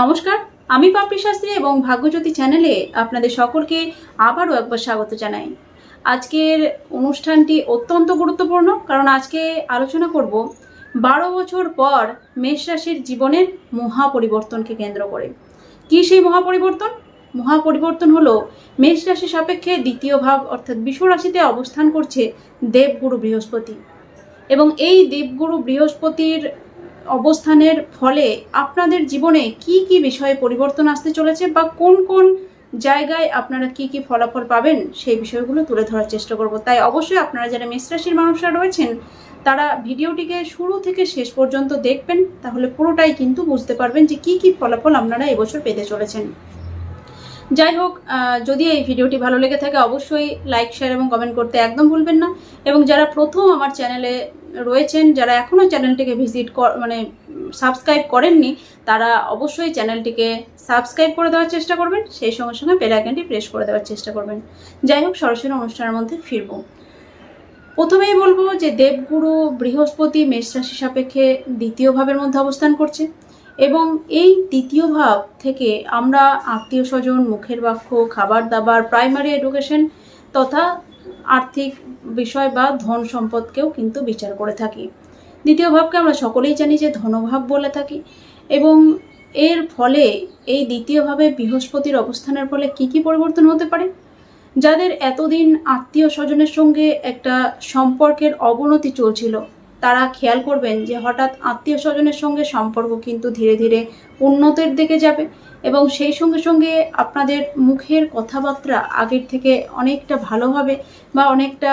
নমস্কার, আমি পাপড়ি শাস্ত্রী এবং ভাগ্যজ্যোতি চ্যানেলে আপনাদের সকলকে আবারও একবার স্বাগত জানাই। আজকের অনুষ্ঠানটি অত্যন্ত গুরুত্বপূর্ণ কারণ আজকে আলোচনা করব বারো বছর পর মেষ রাশির জীবনের মহা পরিবর্তনকে কেন্দ্র করে। কি সেই মহা পরিবর্তন মহা পরিবর্তন হলো মেষ রাশি সাপেক্ষে দ্বিতীয় ভাব অর্থাৎ রাশিতে অবস্থান করছে দেবগুরু বৃহস্পতি। এবং এই দেবগুরু বৃহস্পতির অবস্থানের ফলে আপনাদের জীবনে কি কি বিষয়ে পরিবর্তন আসতে চলেছে বা কোন কোন জায়গায় আপনারা কি কি ফলাফল পাবেন সেই বিষয়গুলো তুলে ধরার চেষ্টা করব। তাই অবশ্যই আপনারা যারা মেষ রাশির মানুষরা রয়েছেন, তারা ভিডিওটিকে শুরু থেকে শেষ পর্যন্ত দেখবেন, তাহলে পুরোটাই কিন্তু বুঝতে পারবেন যে কি কি ফলাফল আপনারা এবছর পেতে চলেছেন। যাই হোক যদি এই ভিডিওটি ভালো লেগে থাকে, অবশ্যই লাইক, শেয়ার এবং কমেন্ট করতে একদম ভুলবেন না। এবং যারা প্রথম আমার চ্যানেলে রয়েছেন, যারা এখনও চ্যানেলটিকে ভিজিট মানে সাবস্ক্রাইব করেননি, তারা অবশ্যই চ্যানেলটিকে সাবস্ক্রাইব করে দেওয়ার চেষ্টা করবেন, সেই সঙ্গে সঙ্গে বেল প্রেস করে দেওয়ার চেষ্টা করবেন। যাই হোক, সরাসরি অনুষ্ঠানের মধ্যে ফিরবো। প্রথমেই বলব যে দেবগুরু বৃহস্পতি মেষ রাশি সাপেক্ষে দ্বিতীয় ভাবের মধ্যে অবস্থান করছে এবং এই দ্বিতীয় ভাব থেকে আমরা আত্মীয় স্বজন, মুখের বাক্য, খাবার দাবার প্রাইমারি এডুকেশন তথা আর্থিক বিষয় বা ধন সম্পদকেও কিন্তু বিচার করে থাকি। দ্বিতীয় ভাবকে আমরা সকলেই জানি যে ধনভাব বলে থাকি এবং এর ফলে এই দ্বিতীয়ভাবে বৃহস্পতির অবস্থানের ফলে কি কি পরিবর্তন হতে পারে? যাদের এতদিন আত্মীয় স্বজনের সঙ্গে একটা সম্পর্কের অবনতি চলছিল তারা খেয়াল করবেন যে হঠাৎ আত্মীয় স্বজনের সঙ্গে সম্পর্ক কিন্তু ধীরে ধীরে উন্নতের দিকে যাবে এবং সেই সঙ্গে সঙ্গে আপনাদের মুখের কথাবার্তা আগের থেকে অনেকটা ভালো হবে বা অনেকটা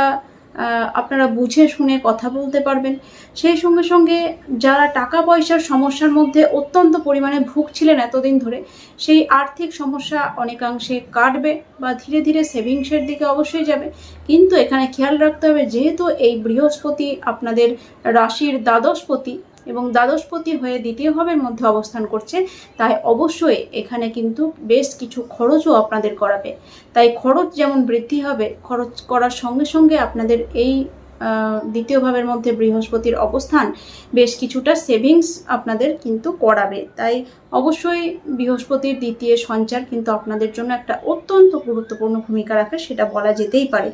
আপনারা বুঝে শুনে কথা বলতে পারবেন। সেই সঙ্গে সঙ্গে যারা টাকা পয়সার সমস্যার মধ্যে অত্যন্ত পরিমাণে ভুগছিলেন এতদিন ধরে, সেই আর্থিক সমস্যা অনেকাংশে কাটবে বা ধীরে ধীরে সেভিংসের দিকে অবশ্যই যাবে। কিন্তু এখানে খেয়াল রাখতে হবে, যেহেতু এই বৃহস্পতি আপনাদের রাশির দ্বাদশপতি এবং দ্বাদশপতি হয়ে দ্বিতীয় ভাবের মধ্যে অবস্থান করছে তাই অবশ্যই এখানে কিন্তু বেশ কিছু খরচও আপনাদের করাবে। তাই খরচ যেমন বৃদ্ধি হবে, খরচ করার সঙ্গে সঙ্গে আপনাদের এই দ্বিতীয় ভাবের মধ্যে বৃহস্পতির অবস্থান বেশ কিছুটা সেভিংস আপনাদের কিন্তু করাবে। তাই অবশ্যই বৃহস্পতির দ্বিতীয় সঞ্চার কিন্তু আপনাদের জন্য একটা অত্যন্ত গুরুত্বপূর্ণ ভূমিকা রাখে, সেটা বলা যেতেই পারে।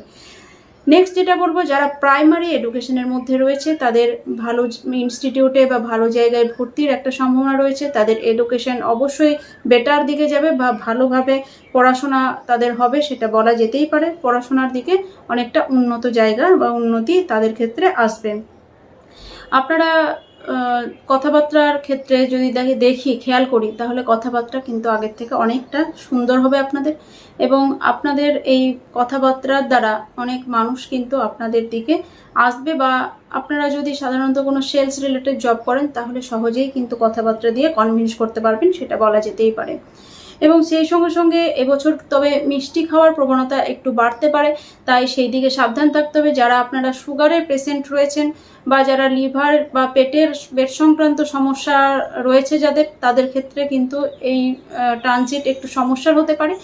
নেক্সট যেটা বলব, যারা প্রাইমারি এডুকেশনের মধ্যে রয়েছে, তাদের ভালো ইনস্টিটিউটে বা ভালো জায়গায় ভর্তির একটা সম্ভাবনা রয়েছে। তাদের এডুকেশন অবশ্যই বেটার দিকে যাবে বা ভালোভাবে পড়াশোনা তাদের হবে, সেটা বলা যেতেই পারে। পড়াশোনার দিকে অনেকটা উন্নত জায়গা বা উন্নতি তাদের ক্ষেত্রে আসবে। আপনারা কথাবার্তার ক্ষেত্রে যদি দেখি দেখি, খেয়াল করি, তাহলে কথাবার্তা কিন্তু আগের থেকে অনেকটা সুন্দর হবে আপনাদের। এবং আপনাদের এই কথাবার্তার দ্বারা অনেক মানুষ কিন্তু আপনাদের দিকে আসবে বা আপনারা যদি সাধারণত কোনো সেলস রিলেটেড জব করেন, তাহলে সহজেই কিন্তু কথাবার্তা দিয়ে কনভিন্স করতে পারবেন, সেটা বলা যেতেই পারে। এবং সেই সঙ্গে সঙ্গে এবছর তবে মিষ্টি খাওয়ার প্রবণতা একটু বাড়তে পারে, তাই সেই দিকে সাবধান থাকতে হবে। যারা আপনারা সুগারের পেশেন্ট রয়েছেন বা যারা লিভার বা পেটের পেট সংক্রান্ত সমস্যা রয়েছে যাদের, তাদের ক্ষেত্রে কিন্তু এই ট্রানজিট একটু সমস্যার হতে পারে।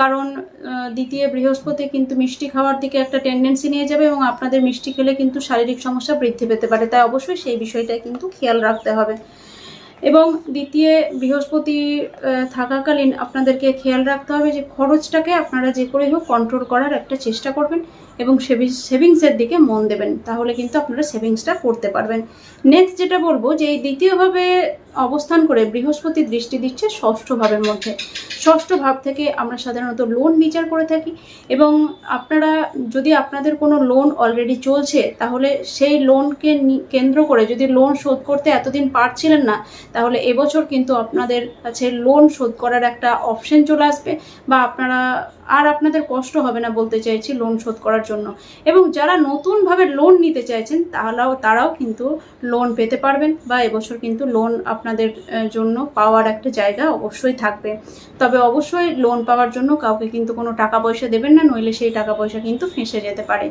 কারণ দ্বিতীয় বৃহস্পতি কিন্তু মিষ্টি খাওয়ার দিকে একটা টেন্ডেন্সি নিয়ে যাবে এবং আপনাদের মিষ্টি খেলে কিন্তু শারীরিক সমস্যা বৃদ্ধি পেতে পারে। তাই অবশ্যই সেই বিষয়টা কিন্তু খেয়াল রাখতে হবে। এবং দ্বিতীয় বৃহস্পতি থাকাকালীন আপনাদেরকে খেয়াল রাখতে হবে যে খরচটাকে আপনারা যে করে হোক কন্ট্রোল করার একটা চেষ্টা করবেন এবং সেভিংসের দিকে মন দেবেন। তাহলে কিন্তু আপনারা সেভিংসটা করতে পারবেন। নেক্সট যেটা বলব যে এই দ্বিতীয়ভাবে অবস্থান করে বৃহস্পতি দৃষ্টি দিচ্ছে ষষ্ঠ ভাবের মধ্যে। ষষ্ঠ ভাব থেকে আমরা সাধারণত লোন বিচার করে থাকি এবং আপনারা যদি আপনাদের কোনো লোন অলরেডি চলছে, তাহলে সেই লোনকে কেন্দ্র করে যদি লোন শোধ করতে এতদিন পারছিলেন না, তাহলে এবছর কিন্তু আপনাদের কাছে লোন শোধ করার একটা অপশন চলে আসবে বা আপনারা, আর আপনাদের কষ্ট হবে না বলতে চাইছি লোন শোধ করার জন্য। এবং যারা নতুনভাবে লোন নিতে চাইছেন, তাহলেও, তারাও কিন্তু লোন পেতে পারবেন বা এবছর কিন্তু লোন আপনাদের জন্য পাওয়ার একটা জায়গা অবশ্যই থাকবে। তবে অবশ্যই লোন পাওয়ার জন্য কাউকে কিন্তু কোনো টাকা পয়সা দেবেন না, নইলে সেই টাকা পয়সা কিন্তু ফেঁসে যেতে পারে।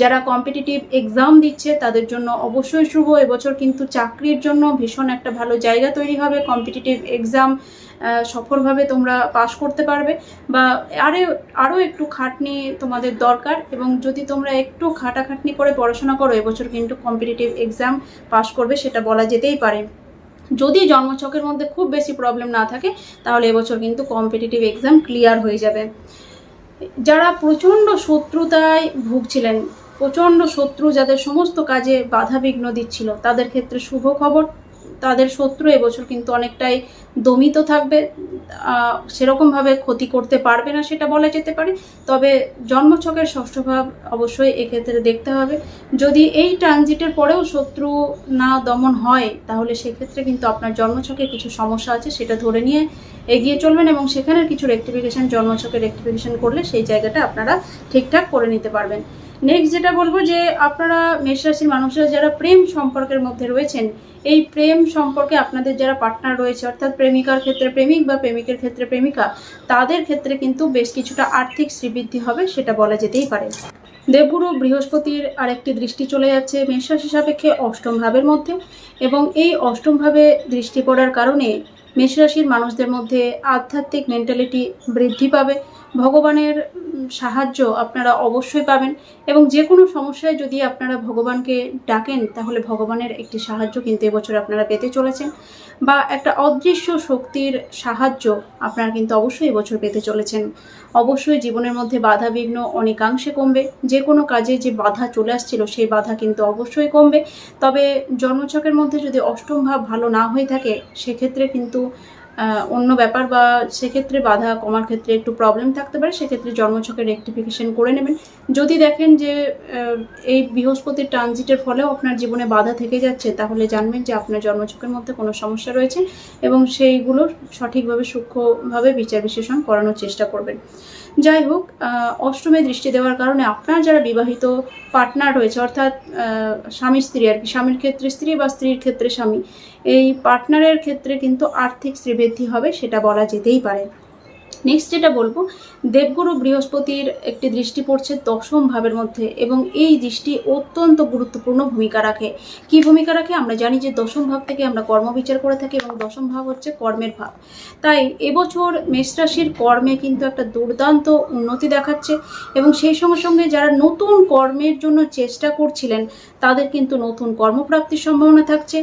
যারা কম্পিটিটিভ এক্সাম দিচ্ছে, তাদের জন্য অবশ্যই শুভ। এবছর কিন্তু চাকরির জন্য ভীষণ একটা ভালো জায়গা তৈরি হবে। কম্পিটিটিভ এক্সাম সফলভাবে তোমরা পাশ করতে পারবে। বা আরে, আরও একটু খাটনি তোমাদের দরকার। এবং যদি তোমরা একটু খাটাখাটনি করে পড়াশোনা করো, এবছর কিন্তু কম্পিটিটিভ এক্সাম পাশ করবে, সেটা বলা যেতেই পারে। যদি জন্মছকের মধ্যে খুব বেশি প্রবলেম না থাকে, তাহলে এবছর কিন্তু কম্পিটিটিভ এক্সাম ক্লিয়ার হয়ে যাবে। যারা প্রচণ্ড শত্রুতায় ভুগছিলেন, প্রচণ্ড শত্রু যাদের সমস্ত কাজে বাধা বিঘ্ন দিচ্ছিল, তাদের ক্ষেত্রে শুভ খবর। তাদের শত্রু এবছর কিন্তু অনেকটাই দমিত থাকবে। সেরকমভাবে ক্ষতি করতে পারবে না সেটা বলা যেতে পারে। তবে জন্মছকের ষষ্ঠ ভাব অবশ্যই এক্ষেত্রে দেখতে হবে। যদি এই ট্রানজিটের পরেও শত্রু না দমন হয়, তাহলে সেক্ষেত্রে কিন্তু আপনার জন্মছকে কিছু সমস্যা আছে, সেটা ধরে নিয়ে এগিয়ে চলবেন এবং সেখানের কিছু রেক্টিফিকেশন জন্মছকে রেক্টিফিকেশন করলে সেই জায়গাটা আপনারা ঠিকঠাক করে নিতে পারবেন। নেক্সট যেটা বলব যে আপনারা মেষ রাশির মানুষরা যারা প্রেম সম্পর্কের মধ্যে রয়েছেন, এই প্রেম সম্পর্কে আপনাদের যারা পার্টনার রয়েছে, অর্থাৎ প্রেমিকার ক্ষেত্রে প্রেমিক বা প্রেমিকের ক্ষেত্রে প্রেমিকা, তাদের ক্ষেত্রে কিন্তু বেশ কিছুটা আর্থিক শ্রীবৃদ্ধি হবে সেটা বলা যেতেই পারে। দেবগুরু বৃহস্পতির আরেকটি দৃষ্টি চলে যাচ্ছে মেষ রাশি সাপেক্ষে অষ্টম ভাবের মধ্যে এবং এই অষ্টম ভাবে দৃষ্টি পড়ার কারণে মেষরাশির মানুষদের মধ্যে আধ্যাত্মিক মেন্টালিটি বৃদ্ধি পাবে। ভগবানের সাহায্য আপনারা অবশ্যই পাবেন এবং যে কোনো সমস্যায় যদি আপনারা ভগবানকে ডাকেন, তাহলে ভগবানের একটি সাহায্য কিন্তু এবছর আপনারা পেতে চলেছেন বা একটা অদৃশ্য শক্তির সাহায্য আপনারা কিন্তু অবশ্যই এবছর পেতে চলেছেন। অবশ্যই জীবনের মধ্যে বাধা বিঘ্ন অনেকাংশে কমবে, যে কোনো কাজে যে বাধা চলে আসছিল সেই বাধা কিন্তু অবশ্যই কমবে। তবে জন্মছকের মধ্যে যদি অষ্টম ভাব ভালো না হয়ে থাকে, সেক্ষেত্রে কিন্তু অন্য ব্যাপার বা সেক্ষেত্রে বাধা কমার ক্ষেত্রে একটু প্রবলেম থাকতে পারে, সেক্ষেত্রে জন্মছকের রেক্টিফিকেশন করে নেবেন। যদি দেখেন যে এই বৃহস্পতির ট্রানজিটের ফলেও আপনার জীবনে বাধা থেকে যাচ্ছে, তাহলে জানবেন যে আপনার জন্মছকের মধ্যে কোনো সমস্যা রয়েছে এবং সেইগুলোর সঠিকভাবে সূক্ষ্মভাবে বিচার বিশ্লেষণ করানোর চেষ্টা করবেন। যাই হোক অষ্টমে দৃষ্টি দেওয়ার কারণে আপনার যারা বিবাহিত পার্টনার রয়েছে, অর্থাৎ স্বামী স্ত্রী আর কি, স্বামীর ক্ষেত্রে স্ত্রী বা স্ত্রীর ক্ষেত্রে স্বামী, এই পার্টনারের ক্ষেত্রে কিন্তু আর্থিক শ্রীবৃদ্ধি হবে, সেটা বলা যেতেই পারে। নেক্সট যেটা বলব, দেবগুরু বৃহস্পতির একটি দৃষ্টি পড়ছে দশম ভাবের মধ্যে এবং এই দৃষ্টি অত্যন্ত গুরুত্বপূর্ণ ভূমিকা রাখে। কি ভূমিকা রাখে? আমরা জানি যে দশম ভাব থেকে আমরা কর্ম বিচার করে থাকি এবং দশম ভাব হচ্ছে কর্মের ভাব। তাই এবছর মেষ রাশির কর্মে কিন্তু একটা দুর্দান্ত উন্নতি দেখাচ্ছে এবং সেই সঙ্গে সঙ্গে যারা নতুন কর্মের জন্য চেষ্টা করছিলেন, তাদের কিন্তু নতুন কর্মপ্রাপ্তির সম্ভাবনা থাকছে।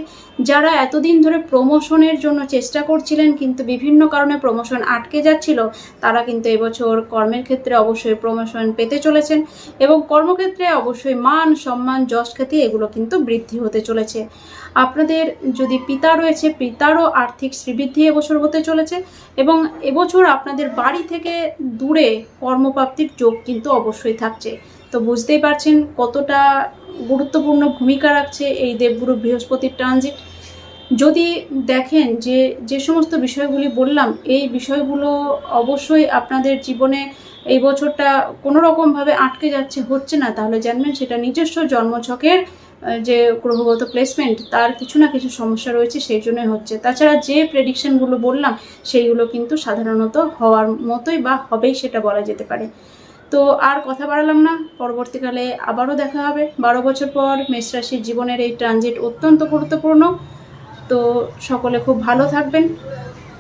যারা এতদিন ধরে প্রমোশনের জন্য চেষ্টা করছিলেন, কিন্তু বিভিন্ন কারণে প্রমোশন আটকে যাচ্ছিল তারা কিন্তু এবছর কর্মের ক্ষেত্রে অবশ্যই প্রমোশন পেতে চলেছেন এবং কর্মক্ষেত্রে অবশ্যই মান, সম্মান, যশ খ্যাতি এগুলো কিন্তু বৃদ্ধি হতে চলেছে। আপনাদের যদি পিতা রয়েছে, পিতারও আর্থিক শ্রীবৃদ্ধি এবছর হতে চলেছে এবং এবছর আপনাদের বাড়ি থেকে দূরে কর্মপ্রাপ্তির যোগ কিন্তু অবশ্যই থাকছে। তো বুঝতেই পারছেন কতটা গুরুত্বপূর্ণ ভূমিকা রাখছে এই দেবগুরু বৃহস্পতির ট্রানজিট যদি দেখেন যে যে সমস্ত বিষয়গুলি বললাম, এই বিষয়গুলো অবশ্যই আপনাদের জীবনে এই বছরটা কোনো রকমভাবে আটকে যাচ্ছে, হচ্ছে না। তাহলে জানবেন সেটা নিজস্ব জন্মছকের যে গ্রহগত প্লেসমেন্ট তার কিছু না কিছু সমস্যা রয়েছে, সেই জন্যই হচ্ছে। তাছাড়া যে প্রেডিকশনগুলো বললাম, সেইগুলো কিন্তু সাধারণত হওয়ার মতোই বা হবেই সেটা বলা যেতে পারে। তো আর কথা বাড়ালাম না, পরবর্তীকালে আবারও দেখা হবে। বারো বছর পর মেষ রাশির জীবনের এই ট্রানজিট অত্যন্ত গুরুত্বপূর্ণ। তো সকলে খুব ভালো থাকবেন।